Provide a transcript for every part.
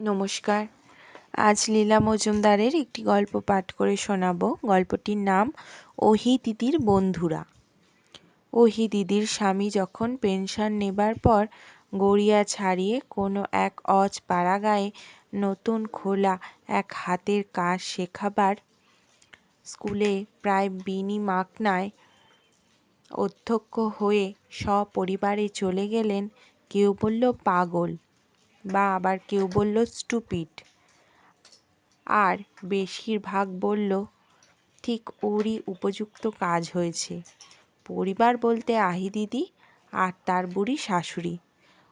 নমস্কার। আজ লীলা মজুমদারের একটি গল্প পাঠ করে শোনাব। গল্পটির নাম, ওহি দিদির বন্ধুরা। ওহি দিদির স্বামী যখন পেনশন নেবার পর গড়িয়া ছাড়িয়ে কোনো এক অজ পাড়াগাঁয়ে নতুন খোলা এক হাতের কাজ শেখাবার স্কুলে প্রায় বিনিমাকনায় অধ্যক্ষ হয়ে সপরিবারে চলে গেলেন, কেউ বলল, পাগল। বা আবার কেউ বলল, স্টুপিড। আর বেশিরভাগ বলল, ঠিক ওরই উপযুক্ত কাজ হয়েছে। পরিবার বলতে আহি দিদি আর তার বুড়ি শাশুড়ি।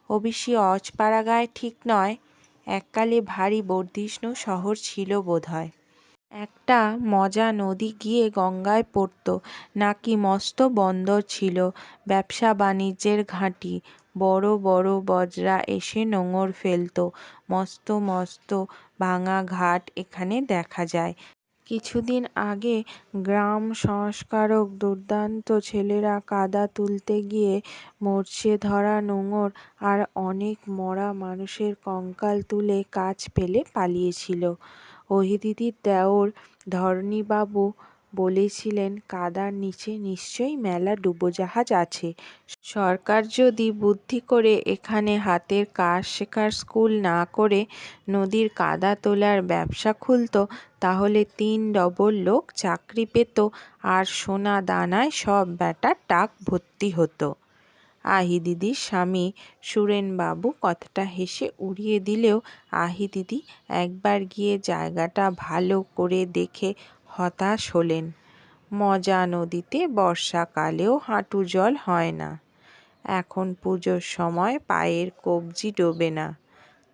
অবশ্যই অজপাড়াগায় ঠিক নয়, এককালে ভারী বর্ধিষ্ণু শহর ছিল বোধহয়। একটা মজা নদী গিয়ে গঙ্গায় পড়ত, নাকি মস্ত বন্দর ছিল, ব্যবসা বাণিজ্যের ঘাঁটি বড় বড় বজরা এসে নোঙর ফেলত। মস্ত মস্ত ভাঙা ঘাট এখানে দেখা যায়। কিছুদিন আগে গ্রাম সংস্কারক দুর্দান্ত ছেলেরা কাদা তুলতে গিয়ে মরচে ধরা নোঙর আর অনেক মরা মানুষের কঙ্কাল তুলে কাজ পেলে পালিয়েছিল। ওহিদিদির দেওর ধরণীবাবু বলেছিলেন, কাদার নিচে নিশ্চয়ই মেলা ডুবোজাহাজ আছে। সরকার যদি বুদ্ধি করে এখানে হাতের কাজ শেখার স্কুল না করে নদীর কাদা তোলার ব্যবসা খুলত, তাহলে তিন ডবল লোক চাকরি পেত আর সোনা দানায় সব বেটার টাক ভর্তি হতো। আহি দিদির স্বামী সুরেনবাবু কথাটা হেসে উড়িয়ে দিলেও, আহি দিদি, একবার গিয়ে জায়গাটা ভালো করে দেখে হতাশ হলেন। মজা নদীতে বর্ষাকালেও হাঁটু জল হয় না। এখন পুজোর সময় পায়ের কবজি ডোবে না।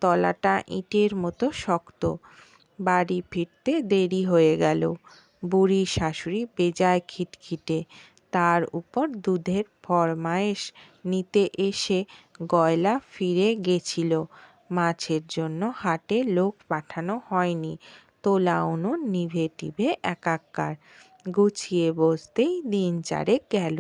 তলাটা ইটের মতো শক্ত। বাড়ি ফিরতে দেরি হয়ে গেল। বুড়ি শাশুড়ি বেজায় খিটখিটে। তার উপর দুধের ফরমায়েশ নিতে এসে গয়লা ফিরে গেছিল। মাছের জন্য হাটে লোক পাঠানো হয়নি। তোলা উনুন নিভে টিভে একাকার। গুছিয়ে বসতেই দিন চারেক গেল।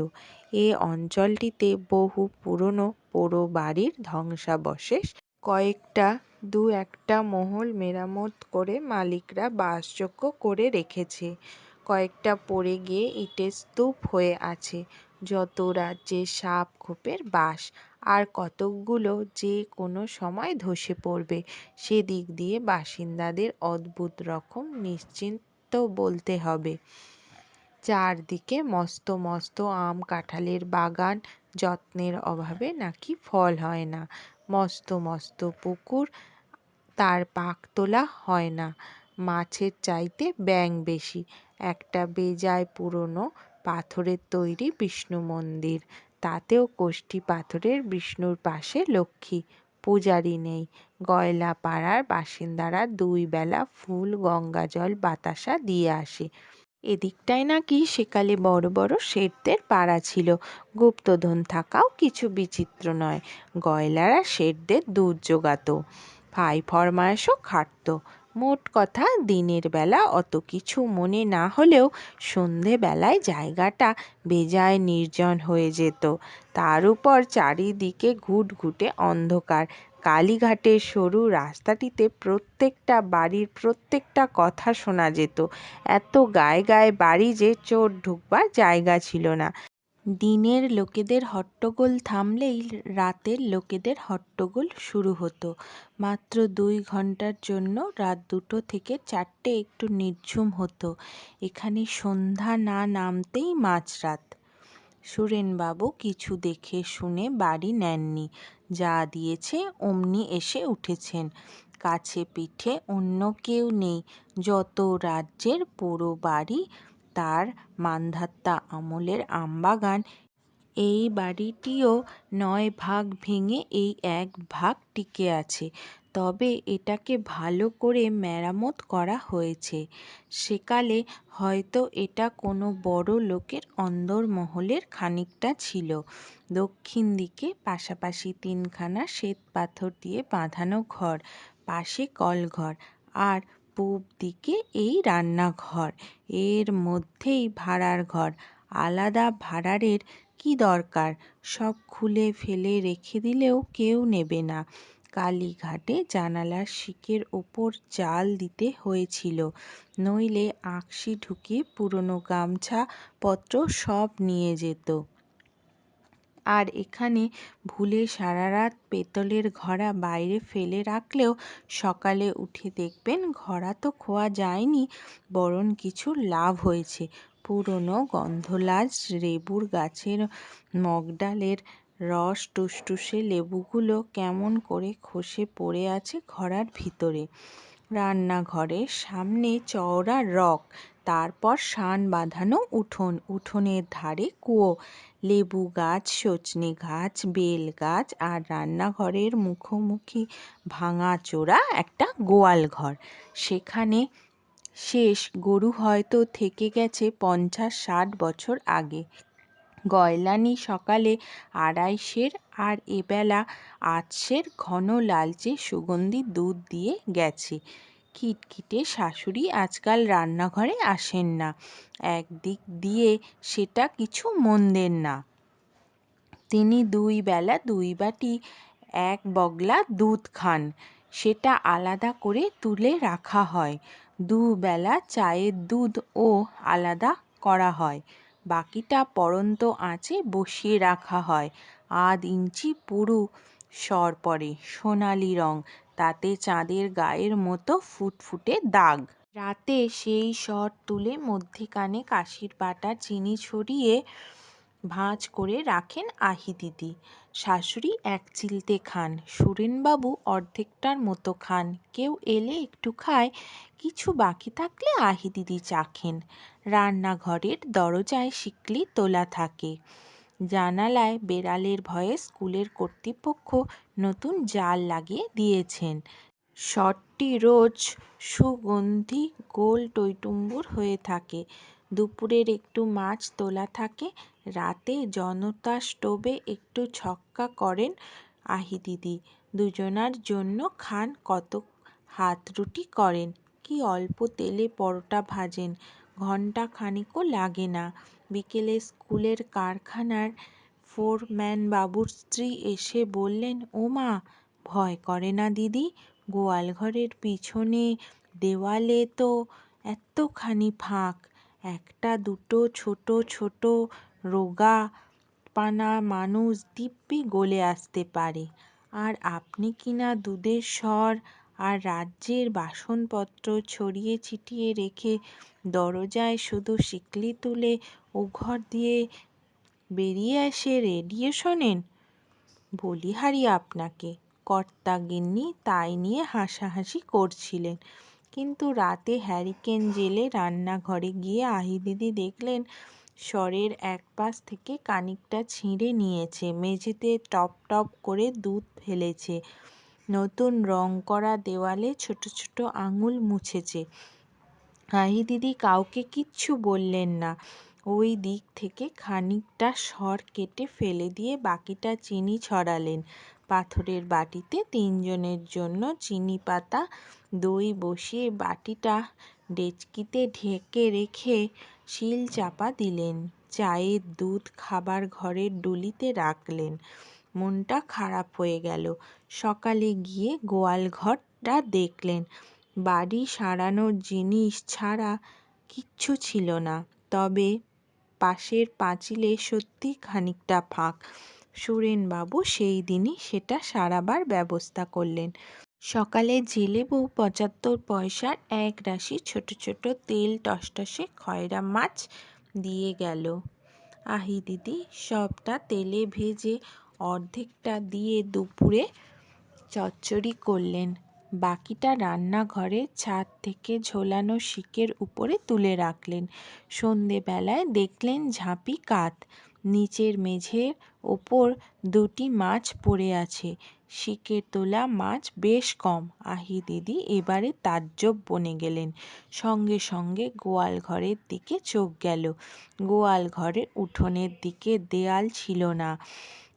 এ অঞ্চলটিতে বহু পুরনো পোড়ো বাড়ির ধ্বংসাবশেষ, কয়েকটা দু একটা মহল মেরামত করে মালিকরা বাসযোগ্য করে রেখেছে। কয়েকটা পড়ে গিয়ে ইটের স্তূপ হয়ে আছে। যত রাজ্যে সাপ খোপের বাস আর কতকগুলো যে কোনো সময় ধসে পড়বে, সেদিক দিয়ে বাসিন্দাদের অদ্ভুত রকম নিশ্চিন্ত বলতে হবে। চারদিকে মস্ত মস্ত আম কাঁঠালের বাগান, যত্নের অভাবে নাকি ফল হয় না। মস্ত মস্ত পুকুর, তার পাক তোলা হয় না। মাছের চাইতে ব্যাঙ বেশি। একটা বেজায় পুরনো পাথরের তৈরি বিষ্ণু মন্দির। তাতেও কোষ্ঠী পাথরের বিষ্ণুর পাশে লক্ষ্মী। পূজারি নেই। গয়লা পাড়ার বাসিন্দারা দুই বেলা ফুল গঙ্গাজল বাতাসা দিয়ে আসে। এদিকটায় নাকি সেকালে বড় বড় শেঠদের পাড়া ছিল। গুপ্তধন থাকাও কিছু বিচিত্র নয়। গয়লারা শেঠদের দুধ জোগাত ফাই ফরমায়েশও খাটত। মোট কথা দিনের বেলা অত কিছু মনে না হলেও সন্ধেবেলায় জায়গাটা বেজায় নির্জন হয়ে যেত। তার উপর চারিদিকে ঘুটঘুটে অন্ধকার। কালীঘাটের সরু রাস্তাটিতে প্রত্যেকটা বাড়ির প্রত্যেকটা কথা শোনা যেত। এত গায়ে গায়ে বাড়ি যে চোর ঢুকবার জায়গা ছিল না। দিনের লোকেদের হট্টগোল থামলেই রাতের লোকেদের হট্টগোল শুরু হতো। মাত্র দুই ঘণ্টার জন্য রাত দুটো থেকে চারটে একটু নির্ঝুম হতো। এখানে সন্ধ্যা না নামতেই মাঝরাত। সুরেনবাবু কিছু দেখে শুনে বাড়ি নেননি। যা দিয়েছে অমনি এসে উঠেছেন। কাছে পিঠে অন্য কেউ নেই। যত রাজ্যের পোড়ো বাড়ি তার মান্ধাতা আমলের আমবাগান। এই বাড়িটিও নয় ভাগ ভেঙে এই এক ভাগ টিকে আছে। তবে এটাকে ভালো করে মেরামত করা হয়েছে। সেকালে হয়তো এটা কোনো বড় লোকের অন্দরমহলের খানিকটা ছিল। দক্ষিণ দিকে পাশাপাশি তিনখানা শ্বেত পাথর দিয়ে বাঁধানো ঘর, পাশে কলঘর। আর পূব দিকে এই রান্নাঘর। এর মধ্যেই ভাঁড়ার ঘর। আলাদা ভাঁড়ারের কী দরকার? সব খুলে ফেলে রেখে দিলেও কেউ নেবে না। কালীঘাটে জানালার শিকের ওপর জাল দিতে হয়েছিল। নইলে আকসি ঢুকে পুরনো গামছা পত্র সব নিয়ে যেত। আর এখানে ভুলে সারা রাত পেতলের ঘড়া বাইরে ফেলে রাখলেও সকালে উঠে দেখবেন ঘড়া তো খোয়া যায়নি, বরং কিছু লাভ হয়েছে। পুরনো গন্ধলাজ লেবুর গাছের মগডালের রস টুসটুসে লেবুগুলো কেমন করে খসে পড়ে আছে ঘড়ার ভিতরে। রান্নাঘরের সামনে চওড়া রক তারপর শান বাঁধানো উঠোন। উঠোনের ধারে কুয়ো, লেবু গাছ, সজনে গাছ, বেল গাছ আর রান্নাঘরের মুখোমুখি ভাঙাচোরা একটা গোয়াল ঘর। সেখানে শেষ গরু হয়তো থেকে গেছে পঞ্চাশ ষাট বছর আগে। গয়লানি সকালে আড়াইশের আর এবেলা আটশের ঘন লালচে সুগন্ধি দুধ দিয়ে গেছে। খিটখিটে শাশুড়ি আজকাল রান্নাঘরে আসেন না। একদিক দিয়ে সেটা কিছু মন্দের না। তিনি দুই বেলা দুই বাটি, এক বগলা দুধ খান। সেটা আলাদা করে তুলে রাখা হয়। দুবেলা চায়ের দুধও আলাদা করা হয়। বাকিটা পড়ন্ত আঁচে বসিয়ে রাখা হয়। আধ ইঞ্চি পুরু সর পড়ে সোনালি রং। তাতে চাঁদের গায়ের মতো ফুটফুটে দাগ। রাতে সেই সর তুলে মধ্যিখানে কাশির পাটা চিনি ছড়িয়ে ভাঁজ করে রাখেন আহি দিদি। শাশুড়ি এক চিলতে খান, সুরেনবাবু অর্ধেকটার মতো খান। কেউ এলে একটু খায়, কিছু বাকি থাকলে আহি দিদি চাখেন রান্নাঘরের দরজায় শিকলি তোলা থাকে। জানালায় বেড়ালের ভয়ে স্কুলের কর্তৃপক্ষ নতুন জাল লাগিয়ে দিয়েছেন। শটটি রোজ সুগন্ধি গোল টইটুম্বুর হয়ে থাকে। দুপুরের একটু মাছ তোলা থাকে। রাতে জনতা স্টোভে একটু ছক্কা করেন আহি দিদি। দুজনার জন্য খান কত হাত রুটি করেন। কি অল্প তেলে পরোটা ভাজেন। ঘণ্টা খানিকও লাগে না। বিকেলে স্কুলের কারখানার ফোরম্যানবাবুর স্ত্রী এসে বললেন, ও মা, ভয় করে না দিদি, গোয়ালঘরের পিছনে দেওয়ালে তো এত্তখানি ফাঁক। একটা দুটো ছোট ছোট রোগা পানা মানুষ দিব্যি গলে আসতে পারে। আর আপনি কিনা দুধের সর আর রাজ্যের বাসনপত্র ছড়িয়ে ছিটিয়ে রেখে দরজায় শুধু শিকলি তুলে ওঘর দিয়ে বেরিয়ে এসে রেডিও শোনেন। বলিহারি আপনাকে, কর্তা গিন্নি তাই নিয়ে হাসাহাসি করছিলেন। কিন্তু রাতে হ্যারিকেন জেলে রান্নাঘরে গিয়ে আহি দিদি দেখলেন, স্বরের এক পাশ থেকে কানিকটা ছিঁড়ে নিয়েছে, মেঝেতে টপ টপ করে দুধ ফেলেছে। নতুন রং করা দেওয়ালে ছোট ছোট আঙুল মুছেছে। হাহি দিদি, কাউকে কিচ্ছু বললেন না। ওই দিক থেকে খানিকটা সর কেটে ফেলে দিয়ে বাকিটা চিনি ছড়ালেন। পাথরের বাটিতে তিনজনের জন্য চিনি পাতা, দই বসিয়ে বাটিটা ডেচকিতে ঢেকে রেখে শিল চাপা দিলেন। চায়ের দুধ খাবার ঘরের ডুলিতে রাখলেন। মনটা খারাপ হয়ে গেল। সকালে গিয়ে গোয়াল ঘরটা দেখলেন। বাড়ি সারানোর জিনিস ছাড়া কিচ্ছু ছিল না। তবে পাশের পাঁচিলে সত্যি খানিকটা ফাঁক। সুরেনবাবু সেই দিনই সেটা সারাবার ব্যবস্থা করলেন। সকালে জেলে বউ পঁচাত্তর পয়সার এক রাশি ছোট ছোট তেল টসটসে খয়রা মাছ দিয়ে গেল। আহি দিদি, সবটা তেলে ভেজে অর্ধেকটা দিয়ে দুপুরে চচ্চড়ি করলেন। বাকিটা রান্নাঘরের ছাদ থেকে ঝোলানো শিকের উপরে তুলে রাখলেন। সন্ধেবেলায় দেখলেন ঝাঁপি কাত। নিচের মেঝের ওপর দুটি মাছ পড়ে আছে। শিকের তোলা মাছ বেশ কম। আহি দিদি এবারে তাজ্জব বনে গেলেন। সঙ্গে সঙ্গে গোয়াল ঘরের দিকে চোখ গেল। গোয়াল ঘরের উঠোনের দিকে দেয়াল ছিল না।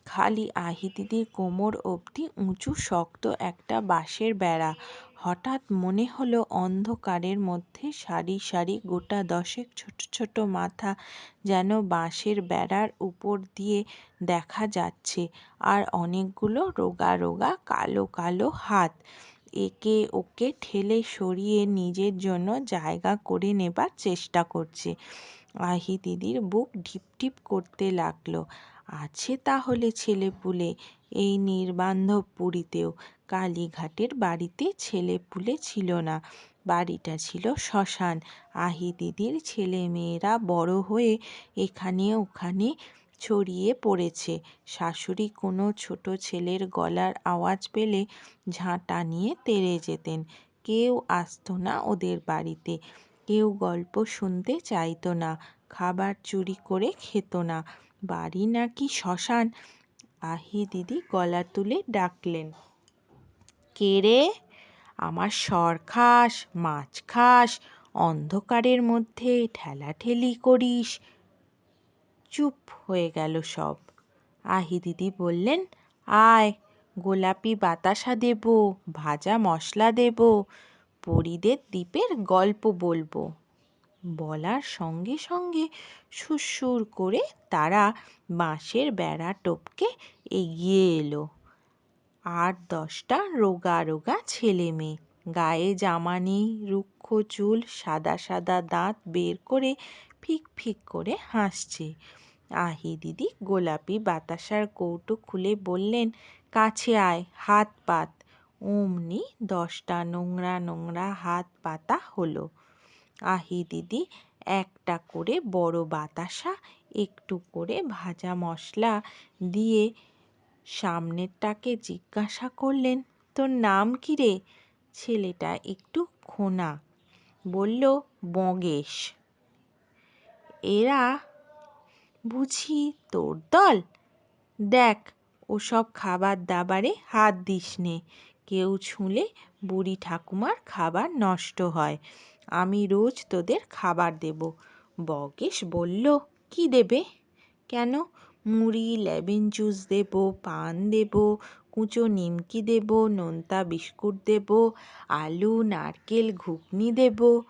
খালি আহি দিদির কোমর অবধি উঁচু, শক্ত একটা বাঁশের বেড়া। হঠাৎ মনে হলো অন্ধকারের মধ্যে সারি সারি গোটা দশেক ছোট ছোট মাথা যেন বাঁশের বেড়ার উপর দিয়ে দেখা যাচ্ছে আর অনেকগুলো রোগা রোগা কালো কালো হাত। একে ওকে ঠেলে সরিয়ে নিজের জন্য জায়গা করে নেবার চেষ্টা করছে। আহি দিদির বুক ঢিপ ঢিপ করতে লাগল। আছে তাহলে ছেলেপুলে। এই নির্বান্ধব পুরীতেও কালীঘাটের বাড়িতে ছেলেপুলে ছিল না। বাড়িটা ছিল শ্মশান। আহি দিদির ছেলে মেয়েরা বড় হয়ে এখানে ওখানে ছড়িয়ে পড়েছে। শাশুড়ি কোনো ছোট ছেলের গলার আওয়াজ পেলে ঝাঁটা নিয়ে তেড়ে যেতেন। কেউ আসতো না ওদের বাড়িতে। কেউ গল্প শুনতে চাইতো না, খাবার চুরি করে খেত না। বাড়ি নাকি শ্মশান? আহি দিদি গলা তুলে ডাকলেন, কে রে? আমার সর খাস, মাছ খাস, অন্ধকারের মধ্যে ঠেলাঠেলি করিস চুপ হয়ে গেল সব। আহি দিদি বললেন, আয়, গোলাপি বাতাসা দেব, ভাজা মশলা দেব। পরিদের দ্বীপের গল্প বলব। বলার সঙ্গে সঙ্গে সুরসুর করে তারা বাঁশের বেড়া টপকে এগিয়ে এলো। আট দশটা রোগা রোগা ছেলে মেয়ে, গায়ে জামা নেই, রুক্ষ চুল, সাদা সাদা দাঁত বের করে ফিক ফিক করে হাসছে। আহি দিদি গোলাপি বাতাসার কৌটো খুলে বললেন, কাছে আয়, হাত পাত। অমনি দশটা নোংরা নোংরা হাত পাতা হলো। আহি দিদি একটা করে বড় বাতাসা, একটু করে ভাজা মশলা দিয়ে সামনেরটাকে জিজ্ঞাসা করলেন, তোর নাম কি রে? ছেলেটা একটু খোনা বলল, বগেশ। এরা বুঝি তোর দল? দেখ, ওসব খাবার দাবারে হাত দিস নে কেউ ছুঁলে বুড়ি ঠাকুমার খাবার নষ্ট হয়। আমি রোজ তোদের খাবার দেব। বগেশ বলল, কি দেবে? কেন? মুড়ি লেমন জুস দেব, পান দেব, কুঁচো নিমকি দেব, নোনতা বিস্কুট দেব, আলু, নারকেল ঘুগনি দেব,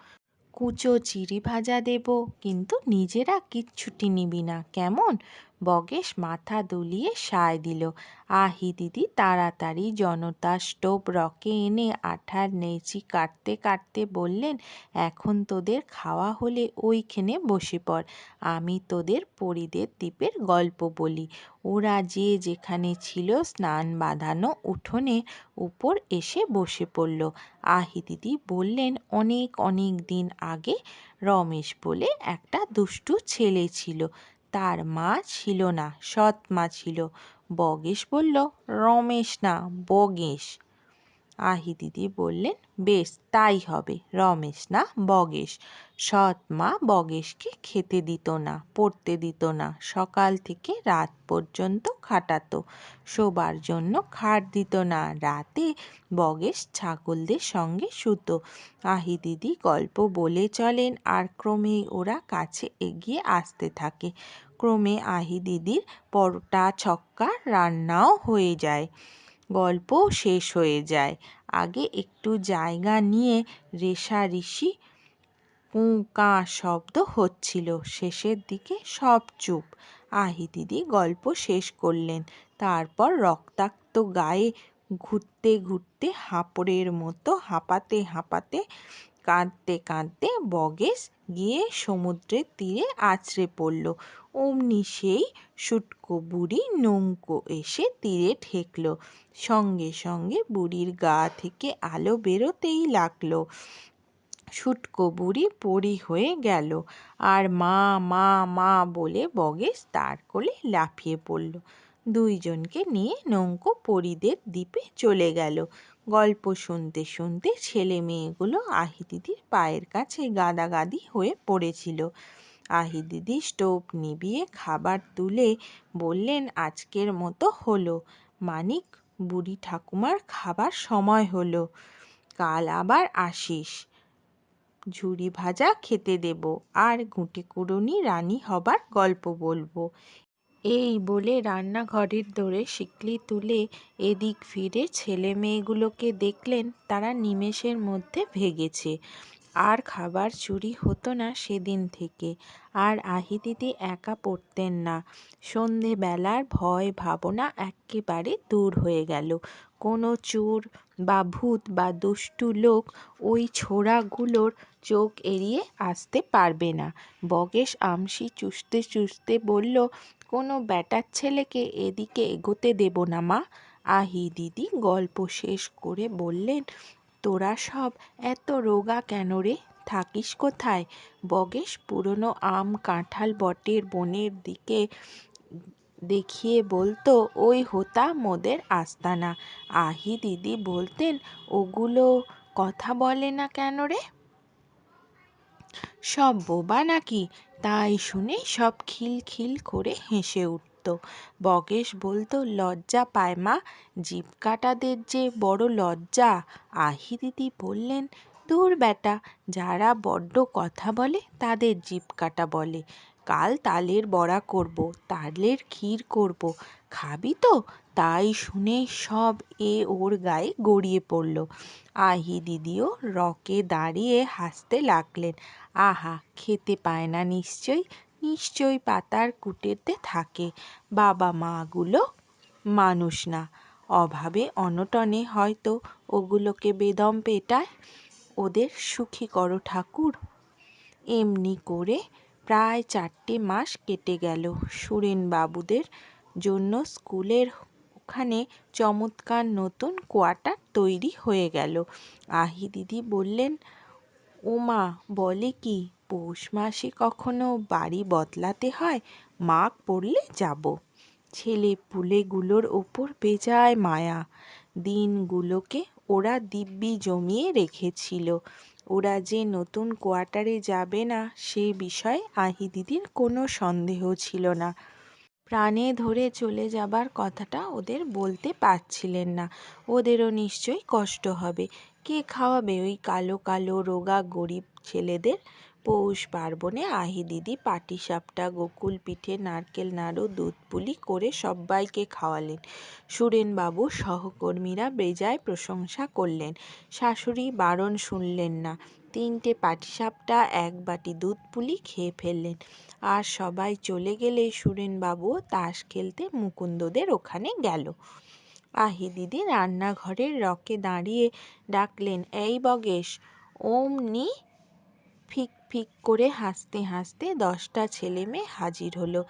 কুচো চিড়ি ভাজা দেব, কিন্তু নিজেরা কিচ্ছুটি নিবি না। কেমন? বগেশ মাথা দুলিয়ে সায় দিল। আহি দিদি, তাড়াতাড়ি জনতা স্টোভ রকে এনে আঠার নেচি কাটতে কাটতে বললেন, এখন তোদের খাওয়া হলে ওইখানে বসে পড়। আমি তোদের পরিদের দ্বীপের গল্প বলি। ওরা যে যেখানে ছিল স্নান বাঁধানো উঠোনে উপর এসে বসে পড়ল। আহি দিদি বললেন, অনেক অনেক দিন আগে রমেশ বলে একটা দুষ্টু ছেলে ছিল। তার মা ছিল না সৎ মা ছিল। বগেশ বলল রমেশ না বগেশ আহি দিদি বললেন, বেশ, তাই হবে। রমেশ না, বগেশ। সৎ মা বগেশকে খেতে দিত না, পড়তে দিত না। সকাল থেকে রাত পর্যন্ত খাটাতো। শোবার জন্য খাট দিত না। রাতে বগেশ ছাগলদের সঙ্গে শুতো। আহি দিদি গল্প বলে চলেন, আর ক্রমেই ওরা কাছে এগিয়ে আসতে থাকে। ক্রমে আহি দিদির পরোটা, ছক্কা রান্নাও হয়ে যায়। গল্পও শেষ হয়ে যায়। আগে একটু জায়গা নিয়ে রেষারেষি কুঁ কাঁ শব্দ হচ্ছিল। শেষের দিকে সব চুপ। আহি দিদি গল্প শেষ করলেন। তারপর রক্তাক্ত গায়ে ঘুরতে ঘুরতে হাঁপড়ের মতো হাঁপাতে হাঁপাতে, কাঁদতে কাঁদতে বগেশ গিয়ে সমুদ্রের তীরে আছড়ে পড়ল। অমনি সেই শুটকো বুড়ি নৌকো এসে তীরে ঠেকল। সঙ্গে সঙ্গে বুড়ির গা থেকে আলো বেরোতেই লাগল। শুটকো বুড়ি পরি হয়ে গেল আর মা মা মা বলে বগেশ তার কোলে লাফিয়ে পড়ল। দুইজনকে নিয়ে নৌকো পরিদের দ্বীপে চলে গেল। গল্প শুনতে শুনতে ছেলে মেয়েগুলো আহি দিদির পায়ের কাছে গাদাগাদি হয়ে পড়েছিল। আহি দিদি স্টোভ নিভিয়ে খাবার তুলে বললেন, আজকের মতো হলো। মানিক, বুড়ি ঠাকুমার খাবার সময় হলো। কাল আবার আসিস। ঝুরি ভাজা খেতে দেব। আর গুটি কুড়ুনি রানী হবার গল্প বলব। এই বলে রান্নাঘরের দোরে শিকলি তুলে এদিক ফিরে ছেলে মেয়েগুলোকে দেখলেন তারা নিমেষের মধ্যে ভেগেছে। আর খাবার চুরি হতো না সেদিন থেকে। আর আহি দিদি একা পড়তেন না। সন্ধেবেলার ভয় ভাবনা একেবারে দূর হয়ে গেল। কোনো চোর বা ভূত বা দুষ্টু লোক ওই ছোড়াগুলোর চোখ এড়িয়ে আসতে পারবে না। বগেশ আমসি চুষতে চুষতে বলল কোনো ব্যাটার ছেলেকে এদিকে এগোতে দেব না, মা। আহি দিদি গল্প শেষ করে বললেন, তোরা সব এত রোগা কেন রে? থাকিস কোথায়? বগেশ পুরনো আম কাঁঠাল বটের বনের দিকে দেখিয়ে বলতো, ওই হোতা মোদের আস্তানা। আহি দিদি বলতেন, ওগুলো কথা বলে না কেন রে? সব বোবা নাকি? তাই শুনে সব খিলখিল করে হেসে উঠত। বগেশ বলতো, লজ্জা পায় মা জিভ কাটাদের যে বড় লজ্জা। আহি দিদি বললেন, দূর বেটা, যারা বড্ড কথা বলে, তাদের জিভ কাটা বলে। কাল তালের বড়া করব, তালের ক্ষীর করব। খাবি তো? তাই শুনে সব এ ওর গায়ে গড়িয়ে পড়ল। আহি দিদিও রকে দাঁড়িয়ে হাসতে লাগলেন। আহা, খেতে পায় না নিশ্চয়ই। নিশ্চয়ই পাতার কুটেতে থাকে। বাবা মাগুলো মানুষ না। অভাবে অনটনে হয়তো ওগুলোকে বেদম পেটায়। ওদের সুখী করো ঠাকুর। এমনি করে প্রায় চারটে মাস কেটে গেল সুরেনবাবুদের জন্য স্কুলের ওখানে চমৎকার নতুন কোয়ার্টার তৈরি হয়ে গেল। আহি দিদি বললেন ওমা বলে কি, পৌষ মাসে কখনো বাড়ি বদলাতে হয়? মাঘ পড়লে যাব। ছেলে পুলেগুলোর ওপর বেজায় মায়া। দিনগুলোকে ওরা দিব্যি জমিয়ে রেখেছিল। ওরা যে নতুন কোয়ার্টারে যাবে না, সে বিষয়ে আহি দিদির কোনো সন্দেহ ছিল না। প্রাণে ধরে চলে যাবার কথাটা ওদের বলতে পারছিলেন না। ওদেরও নিশ্চয়ই কষ্ট হবে। কে খাওয়াবে? ওই কালো কালো, রোগা, গরিব ছেলেদের পৌষ পার্বণে আহি দিদি পাটিসাপটা, গোকুল পিঠে, নারকেল নাড়ু, দুধ পুলি করে সব্বাইকে খাওয়ালেন। সুরেনবাবু সহকর্মীরা বেজায় প্রশংসা করলেন। শাশুড়ি বারণ শুনলেন না। তিনটে পাটিসাপটা, এক বাটি দুধ পুলি খেয়ে ফেললেন। আর সবাই চলে গেলে সুরেনবাবুও তাস খেলতে মুকুন্দদের ওখানে গেল। আহি দিদি রান্নাঘরের রকে দাঁড়িয়ে ডাকলেন, এই বগেশ ওমনি ফিক ফিক করে হাসতে হাসতে দশটা ছেলে মেয়ে হাজির হলো।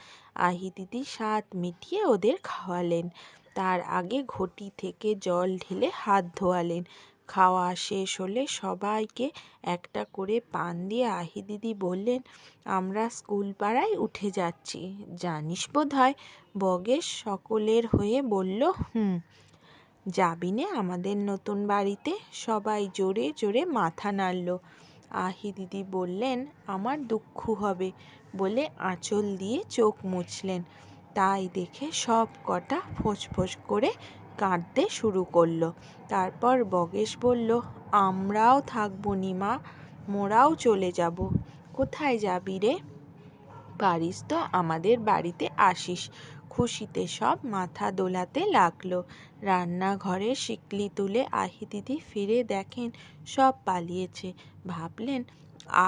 আহি দিদি স্বাদ মিটিয়ে ওদের খাওয়ালেন। তার আগে ঘটি থেকে জল ঢেলে হাত ধোয়ালেন। খাওয়া শেষ হলে সবাইকে একটা করে পান দিয়ে আহি দিদি বললেন, আমরা স্কুল পাড়ায় উঠে যাচ্ছি। জানিস বোধ হয় বগেশ সকলের হয়ে বলল, হুম। যাবিনে আমাদের নতুন বাড়িতে? সবাই জোরে জোরে মাথা নাড়ল। আহি দিদি বললেন, আমার দুঃখ হবে বলে আঁচল দিয়ে চোখ মুছলেন। তাই দেখে সব কটা ফোঁস করে কাঁদতে শুরু করল। তারপর বগেশ বলল, আমরাও থাকব নিমা, মোরাও চলে যাব। কোথায় যাবি রে? পারিস তো, আমাদের বাড়িতে আসিস। খুশিতে সব মাথা দোলাতে লাগল। রান্নাঘরে শিকলি তুলে আহি দিদি ফিরে দেখেন সব পালিয়েছে। ভাবলেন,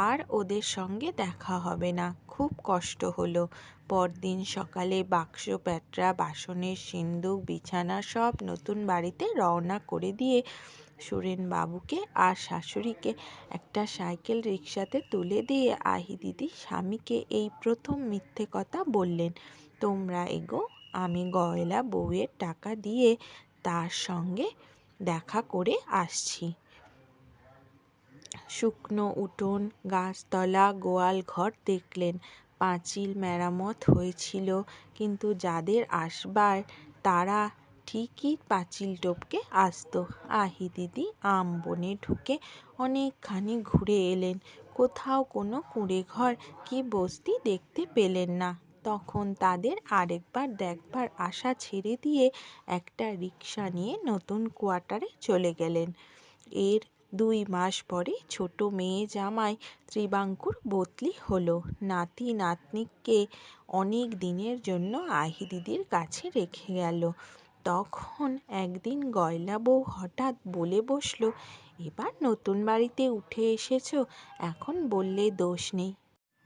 আর ওদের সঙ্গে দেখা হবে না। খুব কষ্ট হলো। পরদিন সকালে বাক্স, প্যাটরা, বাসনের সিন্দুক, বিছানা সব নতুন বাড়িতে রওনা করে দিয়ে সুরেনবাবুকে আর শাশুড়িকে একটা সাইকেল রিক্সাতে তুলে দিয়ে আহি দিদি স্বামীকে এই প্রথম মিথ্যে কথা বললেন। তোমরা এগো, আমি গয়লা বউয়ের টাকা দিয়ে তার সঙ্গে দেখা করে আসছি। শুকনো উঠোন, গাছতলা, গোয়াল ঘর দেখলেন। পাঁচিল মেরামত হয়েছিল, কিন্তু যাদের আসবার, তারা ঠিকই পাঁচিল টপকে আসতো। আহি দিদি আম বনে ঢুকে অনেকখানি ঘুরে এলেন। কোথাও কোনো কুঁড়ে ঘর কি বস্তি দেখতে পেলেন না। তখন তাদের আরেকবার দেখবার আশা ছেড়ে দিয়ে একটা রিক্সা নিয়ে নতুন কোয়ার্টারে চলে গেলেন। এর দুই মাস পরে ছোট মেয়ে জামাই ত্রিবাঙ্কুর বদলি হলো। নাতি নাতনিকে অনেক দিনের জন্য আহি দিদির কাছে রেখে গেল। তখন একদিন গয়লা বউ হঠাৎ বলে বসল, এবার নতুন বাড়িতে উঠে এসেছ, এখন বললে দোষ নেই।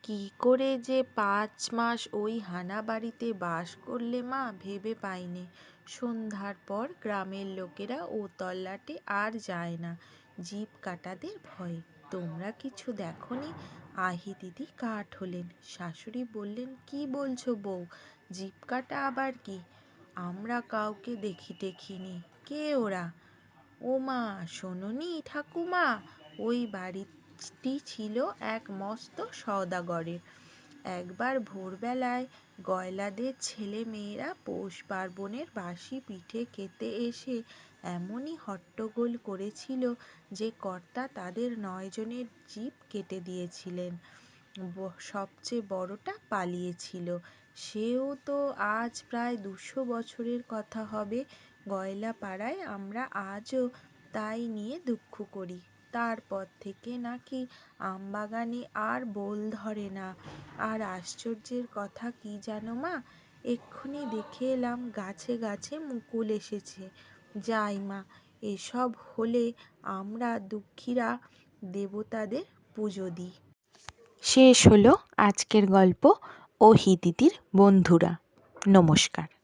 কী করে যে পাঁচ মাস ওই হানা বাড়িতে বাস করলে মা ভেবে পাইনে। সন্ধ্যার পর গ্রামের লোকেরা ও তল্লাটে আর যায় না। জিভ কাটাদের ভয়ে। তোমরা কিছু দেখনি? আহি দিদি কাঠ হলেন। শাশুড়ি বললেন, কি বলছো বউ? জিভ কাটা আবার কি? আমরা কাউকে দেখি টেখিনি কে ওরা? ও মা, শোনোনি ঠাকুমা? ওই বাড়িটি ছিল এক মস্ত সওদাগরের একবার ভোরবেলায় গয়লাদের ছেলে মেয়েরা পৌষ পার্বণের বাসি পিঠে খেতে এসে এমনই হট্টগোল করেছিল যে কর্তা তাদের নয়জনের জিভ কেটে দিয়েছিলেন। সবচেয়ে বড়টা পালিয়েছিল। সেও তো আজ প্রায় দুশো বছরের কথা হবে। গয়লা পাড়ায় আমরা আজও তাই নিয়ে দুঃখ করি। তারপর থেকে নাকি আম বাগানে আর বোল ধরে না। আর আশ্চর্যের কথা কী জানো মা? এক্ষুনি দেখে এলাম গাছে গাছে মুকুল এসেছে। যাই মা, এসব হলে আমরা দুঃখীরা দেবতাদের পুজো দিই। শেষ হলো আজকের গল্প ওহি দিদির বন্ধুরা। নমস্কার।